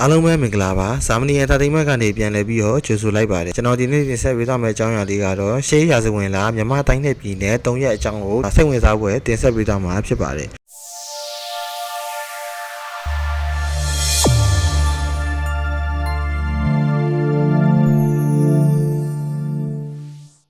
အားလုံးပဲမင်္ဂလာပါစာမဏီအန်တာတိန်မန့်ကနေပြန်လည်ပြီးတော့ကြိုဆိုလိုက်ပါတယ်ကျွန်တော်ဒီနေ့တင်ဆက်ပေးသွားမယ့်အကြောင်းအရာလေးကတော့ရှေးရာဇဝင်လာမြန်မာတိုင်းနယ်ပြည်နယ်၃ရက်အကြောင်းကိုစိတ်ဝင်စားဖွယ်တင်ဆက်ပေးသွားမှာဖြစ်ပါတယ်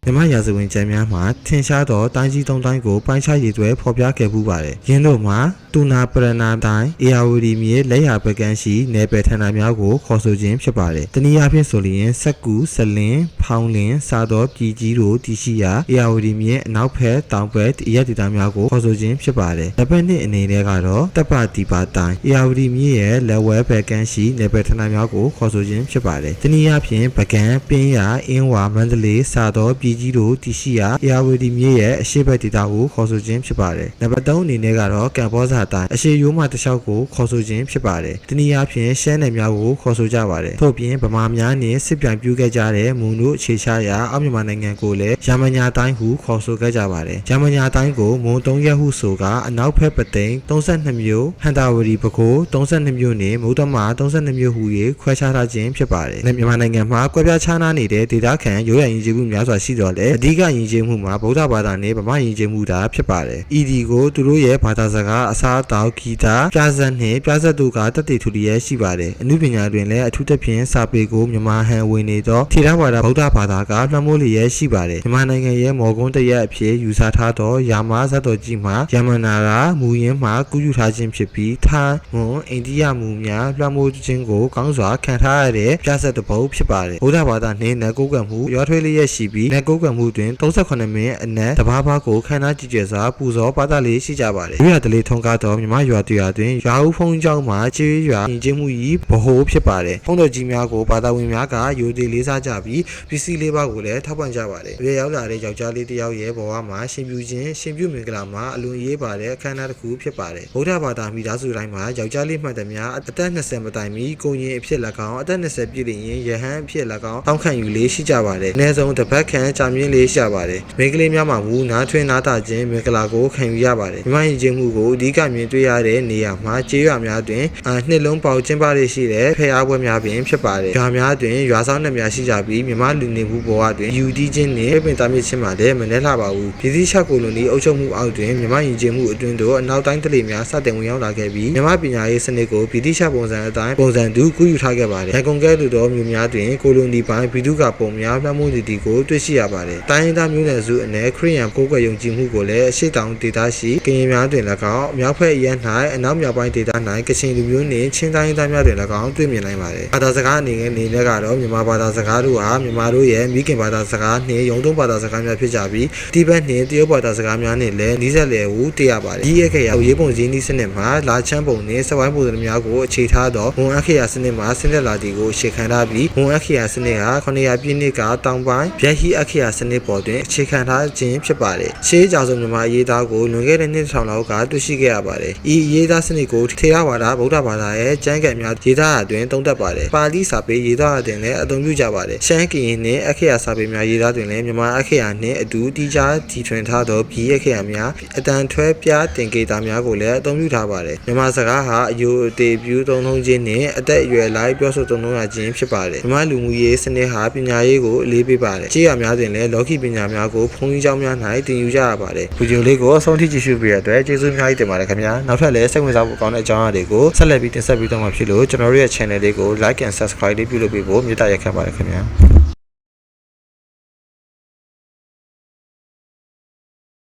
မြမရာဇဝင်ကျမ်းများမှာထင်ရှားသောတိုင်းကြီးသုံးတိုင်းကိုပိုင်းခြားရည်သွဲဖော်ပြခဲ့ပူးပါတယ်။ယင်းတို့မှာ တူနာပရဏာတိုင်းအေယာဝတီမြေလက်ရာပကန်းရှိနယ်ပယ်ဌာနများကိုခေါ်ဆိုခြင်းဖြစ်ပါတယ်။တနည်းအားဖြင့်ဆိုလျင်စက်ကူစလင်းဖောင်းလင်းစားသောပြည်ကြီးတို့တည်ရှိရာအေယာဝတီမြေအနောက်ဘက်တောင်ဘက်အရက်ဒေသများကိုခေါ်ဆိုခြင်းဖြစ်ပါတယ်။လက်ပတ်နှစ်အနေနဲ့ကတော့တပ်ပတိပါတိုင်းအေယာဝတီမြေရဲ့လက်ဝဲဘက်ကန်းရှိနယ်ပယ်ဌာနများကိုခေါ်ဆိုခြင်းဖြစ်ပါတယ်။တနည်းအားဖြင့်ပကန်းပင်းရအင်းဝါမန္တလေးစားသောပြည်ကြီးတို့တည်ရှိရာအေယာဝတီမြေရဲ့အရှိတ်ဘက်ဒေသကိုခေါ်ဆိုခြင်းဖြစ်ပါတယ်။နံပါတ်3အနေနဲ့ကတော့ကံဘောဇာတိုင်းအရှိရိုးမတစ်လျှောက်ကိုခေါ်ဆိုခြင်းဖြစ်ပါတယ်။တနည်းအားဖြင့်ရှမ်းနယ်များကိုခေါ်ဆိုကြပါတယ်။ထို့ပြင်ဗမာများနှင့်စစ်ပြိုင်ပြုခဲ့ကြတဲ့မွန်တို့အခြေချရာအောက်မြန်မာနိုင်ငံကိုလည်းယာမညာတိုင်းဟုခေါ်ဆိုခဲ့ကြပါတယ်။ယာမညာတိုင်းကိုမွန်3ရက်ဟုဆိုကအနောက်ဘက်ပသိမ်32မျိုးဟန်တာဝတီပကိုး32မျိုးနှင့်မုဒ္ဓမာ32မျိုးဟူ၍ခွဲခြားထားခြင်းဖြစ်ပါတယ်။မြန်မာနိုင်ငံမှာကွဲပြားခြားနားနေတဲ့ဒေသခံရိုးရာယဉ်ကျေးမှုများစွာရှိတော်လဲအဓိကယဉ်ကျေးမှုမှာဗုဒ္ဓဘာသာနဲ့ဗမာယဉ်ကျေးမှုသာဖြစ်ပါတယ်။ ED ကိုသူတို့ရဲ့ဘာသာစကားအစားအသောက်ဂီတပြဇက်နှင့်ပြဇက်တို့ကတတ်တည်ထူလျက်ရှိပါတယ်။အမှုပညာတွင်လည်းအထူးသဖြင့်စာပေကိုမြန်မာဟန်ဝင်နေသောထေရဝါဒဗုဒ္ဓဘာသာကလွှမ်းမိုးလျက်ရှိပါတယ်။မြန်မာနိုင်ငံရဲ့မော်ကွန်းတရက်အဖြစ်ယူဆထားသောယာမဇတ်တော်ကြီးမှာယမနာကမူရင်းမှာကူးယူထားခြင်းဖြစ်ပြီးထိုင်းမွန်အိန္ဒိယမူများလွှမ်းမိုးခြင်းကိုကောင်းစွာခံထားရတဲ့ပြဇက်တစ်ပုဒ်ဖြစ်ပါတယ်။ဗုဒ္ဓဘာသာနှင့်နတ်ကိုးကွယ်မှုရောထွေးလျက်ရှိပြီးနတ်ကိုးကွယ်မှုတွင်38မိနစ်အနက်တဘာဘာကိုခန္ဓာကြည်ကျယ်စွာပူဇော်ပါသလေးရှိကြပါတယ်။ရွာတလေးထုံကားသောမြမရွာတရွာတွင်ရွာဦးဖုံးကျောင်းမှာကျေးရွာယဉ်ကျေးမှု၏ဗဟိုဖြစ်ပါတယ်။ဖုံးတော်ကြီးများကိုဘာသာဝင်များကယူသည်လေးစားကြပြီးပစ္စည်းလေးပါးကိုလည်းထောက်ပံ့ကြပါတယ်။ရေရောက်လာတဲ့ယောက်ျားလေးတစ်ယောက်ရဲ့ဘဝမှာရှင်ပြုခြင်းရှင်ပြုမင်္ဂလာမှာအလွန်ရေးပါတဲ့အခမ်းအနားတစ်ခုဖြစ်ပါတယ်။ဗုဒ္ဓဘာသာမိသားစုတိုင်းမှာယောက်ျားလေးမှတ်သမျှအသက်20မတိုင်မီကိုရင်အဖြစ်၎င်းအသက်20ပြည့်လျင်ယဟန်အဖြစ်၎င်းတောင်းခံယူလေးရှိကြပါတယ်။အနည်းဆုံးတစ်ပတ်ခန့်ကြာမြင့်လေးရှိကြပါတယ်။မိန်းကလေးများမှာမူနားထွင်းနားတာခြင်းမင်္ဂလာကိုခံယူရပါတယ်။မြမယဉ်ကျေးမှုကိုအဓိကမြင်တွေ့ရတဲ့နေရာမှာကျေးရွာများတွင်အာနှစ်လုံးပေါကျင်းပရရှိတဲ့ဖျားပွဲများပင်ဖြစ်ပါတယ်။ရွာများတွင်ရွာဆောင်နှံများရှိကြပြီးမြမလူနေမှုဘဝတွင်ယူတီးခြင်းနှင့်ပင်သားမြင့်ခြင်းမှာလည်းမနှဲလှပါဘူး။ပြည်စည်းချက်ကိုလိုနီအုပ်ချုပ်မှုအောက်တွင်မြမယဉ်ကျေးမှုအတွင်းသို့အနောက်တိုင်းတလေများစတင်ဝင်ရောက်လာခဲ့ပြီးမြမပညာရေးစနစ်ကိုပြည်စည်းချက်ပုံစံအတိုင်းပုံစံတူကူးယူထားခဲ့ပါတယ်။ရန်ကုန်ကဲ့သို့သောမြို့များတွင်ကိုလိုနီပိုင်းပြည်သူ့ကပုံများလွှမ်းမိုးနေသည်ကိုတွေ့ရှိရပါတယ်။တိုင်းရင်းသားမျိုးနွယ်စုအနည်းခရီးယန်ကိုယ်ကွယ်ယုံကြည်မှုကိုလည်းအရှိတောင်ဒေသရှိကရင်များတွင်၎င်းမြောက်ဖက်အရန်၌အနောက်မြောက်ပိုင်းဒေသ၌ကချင်လူမျိုးနှင့်ချင်းတိုင်းရင်းသားများတွင်၎င်းတွေ့မြင်နိုင်ပါတယ်။ဘာသာစကားအနေနဲ့အနေနဲ့ကတော့မြန်မာဘာသာစကားတို့ဟာမြန်မာတို့ရဲ့မိခင်ဘာသာစကားနှင့်ရုံတုံးဘာသာစကားများဖြစ်ကြပြီးတိဘက်နှင့်တရုတ်ဘာသာစကားများနှင့်လည်းနီးစပ်လည်ဟုသိရပါတယ်။ဒီအခရာရေးပုံရင်းနှီးစနစ်မှာလာချမ်းပုံနှင့်စဝိုင်းပုံစံများကိုအခြေထားသောဝန်အခရာစနစ်မှာဆင်းသက်လာသည်ကိုရှေ့ခံထားပြီးဝန်အခရာစနစ်ဟာ900ပြည့်နှစ်ကတောင်ပိုင်းဗျက်ဟီအခရာစနစ်ပေါ်တွင်အခြေခံထားခြင်းဖြစ်ပါတယ်။ရှေးကြောင်ဆုံးမြန်မာရေးသားကိုလွန်ခဲ့တဲ့နှစ်ထောင်လောက်ကတွေ့ရှိခဲ့ရပါတယ်။ဤရေးသားစနစ်ကိုထေရဝါဒဗုဒ္ဓဘာသာရဲ့ကျမ်းဂန်များရေးသားအတွင်သုံးသပ်ပါတယ်။ပါဠိစာပေရေးသားအတွင်လည်းအသုံးပြုကြပါတယ်။ရှမ်းကရင်နှင့်အခရာစာပေများရေးသားတွင်လည်းမြန်မာအခရာနှင့်အတူတီးခြားတီထွင်ထားသောဘီအခရာများအတန်ထွဲပြတင်ကေတာများကိုလည်းအသုံးပြုထားပါတယ်။မြန်မာစကားဟာအယုအသေးပြုသုံးထုံးခြင်းနှင့်အသက်အရွယ်လိုက်ပြောဆိုသုံးထုံးရခြင်းဖြစ်ပါတယ်။မြန်မာလူမှုရေးစနစ်ဟာပညာရေးကိုအလေးပေးပါတယ်။ခြေရများတွင်လည်းလောကီပညာများကိုဘုန်းကြီးကျောင်းများ၌သင်ယူကြရပါတယ်။ဗီဒီယိုလေးကိုအဆုံးထိကြည့်ရှုပေးရတဲ့အတွက်ကျေးဇူးအများကြီးတင်ပါတယ်ခင်ဗျာ။နောက်ထပ်လည်းစိတ်ဝင်စားဖို့ကောင်းတဲ့အကြောင်းအရာတွေကိုဆက်လက်ပြီးတင်ဆက်ပေးသွားမှာဖြစ်လို့ကျွန်တော်တို့ရဲ့ channel လေးကို like and subscribe လေးပြုလုပ်ပေးဖို့မေတ္တာရက်ခံပါတယ်ခင်ဗျာ။